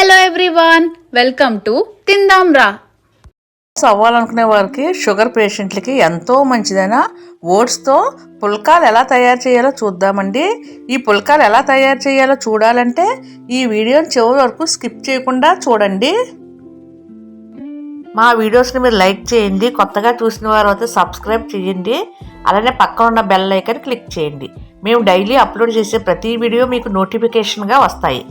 Hello everyone welcome to తిందాం రా అవ్వాలనుకునే వారికి షుగర్ పేషెంట్లకి ఎంతో మంచిదైన ఓట్స్తో పుల్కాలు ఎలా తయారు చేయాలో చూద్దామండి. ఈ పుల్కాలు ఎలా తయారు చేయాలో చూడాలంటే ఈ వీడియోని చివరి వరకు స్కిప్ చేయకుండా చూడండి. మా వీడియోస్ని మీరు లైక్ చేయండి కొత్తగా చూసిన వారు అయితే సబ్స్క్రైబ్ చేయండి అలానే పక్కన ఉన్న బెల్ ఐకన్ క్లిక్ చేయండి. మేము డైలీ అప్లోడ్ చేసే ప్రతి వీడియో మీకు నోటిఫికేషన్గా వస్తాయి.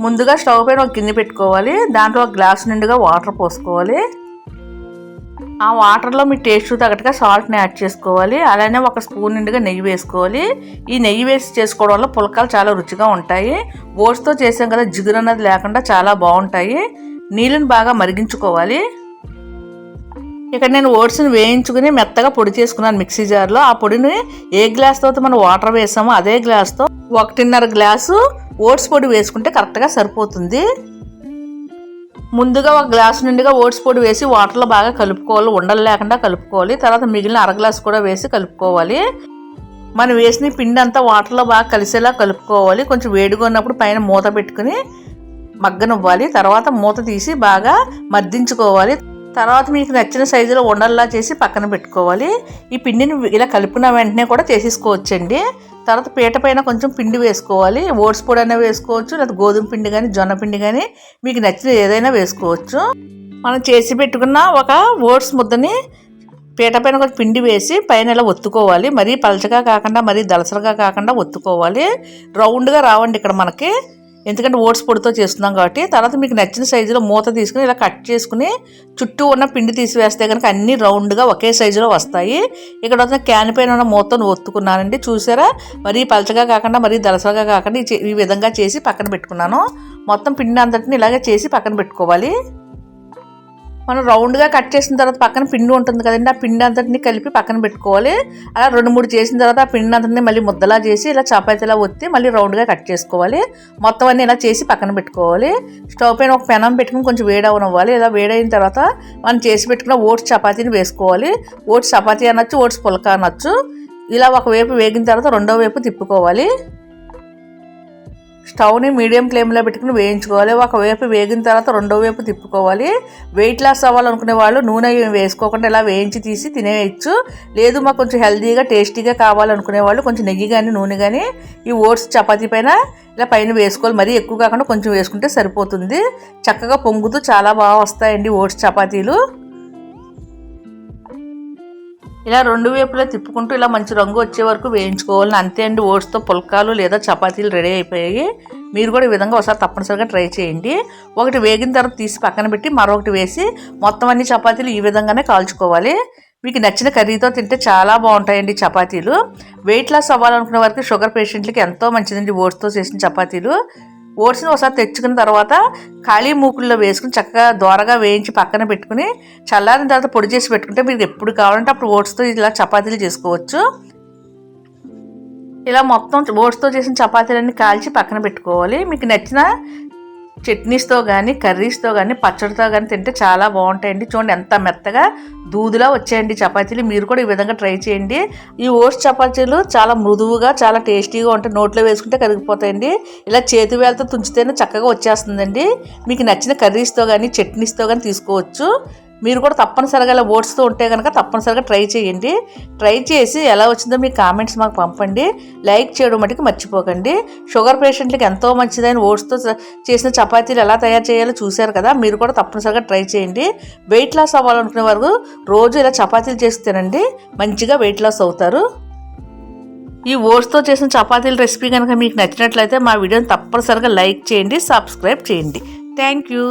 ముందుగా స్టవ్ పైన ఒక గిన్నె పెట్టుకోవాలి. దాంట్లో ఒక గ్లాస్ నిండుగా వాటర్ పోసుకోవాలి. ఆ వాటర్లో మీ టేస్ట్ తగ్గట్టుగా సాల్ట్ని యాడ్ చేసుకోవాలి. అలానే ఒక స్పూన్ నిండుగా నెయ్యి వేసుకోవాలి. ఈ నెయ్యి వేసి చేసుకోవడం వల్ల పులకాలు చాలా రుచిగా ఉంటాయి. ఓట్స్తో చేసాం కదా జిగురు అన్నది లేకుండా చాలా బాగుంటాయి. నీళ్ళని బాగా మరిగించుకోవాలి. ఇక్కడ నేను ఓట్స్ని వేయించుకుని మెత్తగా పొడి చేసుకున్నాను మిక్సీ జార్లో. ఆ పొడిని ఏ గ్లాస్తో అయితే మనం వాటర్ వేసామో అదే గ్లాస్తో ఒకటిన్నర గ్లాసు ఓట్స్ పొడి వేసుకుంటే కరెక్ట్గా సరిపోతుంది. ముందుగా ఒక గ్లాసు నిండుగా ఓట్స్ పొడి వేసి వాటర్లో బాగా కలుపుకోవాలి. ఉండలు లేకుండా కలుపుకోవాలి. తర్వాత మిగిలిన అర గ్లాస్ కూడా వేసి కలుపుకోవాలి. మనం వేసిన పిండి అంతా వాటర్లో బాగా కలిసేలా కలుపుకోవాలి. కొంచెం వేడిగా ఉన్నప్పుడు పైన మూత పెట్టుకుని మగ్గనివ్వాలి. తర్వాత మూత తీసి బాగా మద్దించుకోవాలి తర్వాత మీకు నచ్చిన సైజులో ఉండల్లా చేసి పక్కన పెట్టుకోవాలి. ఈ పిండిని ఇలా కలిపిన వెంటనే కూడా చేసేసుకోవచ్చండి. తర్వాత పీట పైన కొంచెం పిండి వేసుకోవాలి. ఓట్స్ పొడి అయినా వేసుకోవచ్చు లేదా గోధుమ పిండి కానీ జొన్న పిండి కానీ మీకు నచ్చిన ఏదైనా వేసుకోవచ్చు. మనం చేసి పెట్టుకున్న ఒక ఓట్స్ ముద్దని పీట పైన కొంచెం పిండి వేసి పైన ఇలా ఒత్తుకోవాలి. మరీ పలచగా కాకుండా మరీ దలసరగా కాకుండా ఒత్తుకోవాలి. రౌండ్గా రావండి ఇక్కడ మనకి. ఎందుకంటే ఓట్స్ పొడితో చేస్తున్నాం కాబట్టి తర్వాత మీకు నచ్చిన సైజులో మూత తీసుకుని ఇలా కట్ చేసుకుని చుట్టూ ఉన్న పిండి తీసివేస్తే కనుక అన్ని రౌండ్గా ఒకే సైజులో వస్తాయి. ఇక్కడ వచ్చిన క్యాన్ పైన ఉన్న మూతను ఒత్తుకున్నానండి. చూసారా? మరీ పలచగా కాకుండా మరీ దలసగా కాకుండా ఈ చే- ఈ విధంగా చేసి పక్కన పెట్టుకున్నాను. మొత్తం పిండి అంతటిని ఇలాగే చేసి పక్కన పెట్టుకోవాలి. మనం రౌండ్గా కట్ చేసిన తర్వాత పక్కన పిండి ఉంటుంది కదండి ఆ పిండి అంతటిని కలిపి పక్కన పెట్టుకోవాలి. అలా రెండు మూడు చేసిన తర్వాత ఆ పిండి అంతటిని మళ్ళీ ముద్దలా చేసి ఇలా చపాతీలా ఒత్తి మళ్ళీ రౌండ్గా కట్ చేసుకోవాలి. మొత్తం అన్ని ఇలా చేసి పక్కన పెట్టుకోవాలి. స్టవ్ పైన ఒక పెనం పెట్టుకుని కొంచెం వేడి అవనివ్వాలి ఇలా వేడైన తర్వాత మనం చేసి పెట్టుకున్న ఓట్స్ చపాతీని వేసుకోవాలి. ఓట్స్ చపాతీ అనొచ్చు ఓట్స్ పులక అనొచ్చు. ఇలా ఒక వైపు వేగిన తర్వాత రెండో వైపు తిప్పుకోవాలి. స్టవ్ని మీడియం ఫ్లేమ్లో పెట్టుకుని వేయించుకోవాలి. ఒకవైపు వేగిన తర్వాత రెండో వైపు తిప్పుకోవాలి. వెయిట్ లాస్ అవ్వాలనుకునే వాళ్ళు నూనె వేసుకోకుండా ఇలా వేయించి తీసి తినేయచ్చు. లేదు మాకు కొంచెం హెల్దీగా టేస్టీగా కావాలనుకునే వాళ్ళు కొంచెం నెయ్యి కానీ నూనె కానీ ఈ ఓట్స్ చపాతీ పైన ఇలా పైన వేసుకోవాలి. మరీ ఎక్కువ కాకుండా కొంచెం వేసుకుంటే సరిపోతుంది. చక్కగా పొంగుతూ చాలా బాగా వస్తాయండి ఓట్స్ చపాతీలు. ఇలా రెండు వైపులా తిప్పుకుంటూ ఇలా మంచి రంగు వచ్చే వరకు వేయించుకోవాలి అంతే అండి. ఓట్స్తో పుల్కాలు లేదా చపాతీలు రెడీ అయిపోయాయి. మీరు కూడా ఈ విధంగా ఒకసారి తప్పనిసరిగా ట్రై చేయండి. ఒకటి వేగిన తర్వాత తీసి పక్కన పెట్టి మరొకటి వేసి మొత్తం అన్ని చపాతీలు ఈ విధంగానే కాల్చుకోవాలి. మీకు నచ్చిన కర్రీతో తింటే చాలా బాగుంటాయండి చపాతీలు. వెయిట్ లాస్ అవ్వాలనుకునే వరకు షుగర్ పేషెంట్లకి ఎంతో మంచిదండి ఓట్స్తో చేసిన చపాతీలు. ఓట్స్ని ఒకసారి తెచ్చుకున్న తర్వాత ఖాళీ మూకుల్లో వేసుకుని చక్కగా దోరగా వేయించి పక్కన పెట్టుకుని చల్లారిన తర్వాత పొడి చేసి పెట్టుకుంటే మీకు ఎప్పుడు కావాలంటే అప్పుడు ఓట్స్తో ఇలా చపాతీలు చేసుకోవచ్చు. ఇలా మొత్తం ఓట్స్తో చేసిన చపాతీలన్నీ కాల్చి పక్కన పెట్టుకోవాలి. మీకు నచ్చిన చట్నీస్తో కానీ కర్రీస్తో కానీ పచ్చడితో కానీ తింటే చాలా బాగుంటాయండి. చూడండి ఎంత మెత్తగా దూదులా వచ్చాయండి చపాతీలు. మీరు కూడా ఈ విధంగా ట్రై చేయండి. ఈ ఓట్స్ చపాతీలు చాలా మృదువుగా చాలా టేస్టీగా ఉంటాయి. నోట్లో వేసుకుంటే కరిగిపోతాయండి. ఇలా చేతి వేలతో తుంచితేనే చక్కగా వచ్చేస్తుందండి. మీకు నచ్చిన కర్రీస్తో కానీ చట్నీస్తో కానీ తీసుకోవచ్చు. మీరు కూడా తప్పనిసరిగా ఇలా ఓట్స్తో ఉంటే కనుక తప్పనిసరిగా ట్రై చేయండి. ట్రై చేసి ఎలా వచ్చిందో మీ కామెంట్స్ మాకు పంపండి. లైక్ చేయడం మటుకు మర్చిపోకండి. షుగర్ పేషెంట్లకి ఎంతో మంచిదైన ఓట్స్తో చేసిన చపాతీలు ఎలా తయారు చేయాలో చూశారు కదా మీరు కూడా తప్పనిసరిగా ట్రై చేయండి. వెయిట్ లాస్ అవ్వాలనుకునే వరకు రోజు ఇలా చపాతీలు చేసి తినండి. మంచిగా వెయిట్ లాస్ అవుతారు. ఈ ఓట్స్తో చేసిన చపాతీల రెసిపీ కనుక మీకు నచ్చినట్లయితే మా వీడియోని తప్పనిసరిగా లైక్ చేయండి సబ్స్క్రైబ్ చేయండి. Thank you.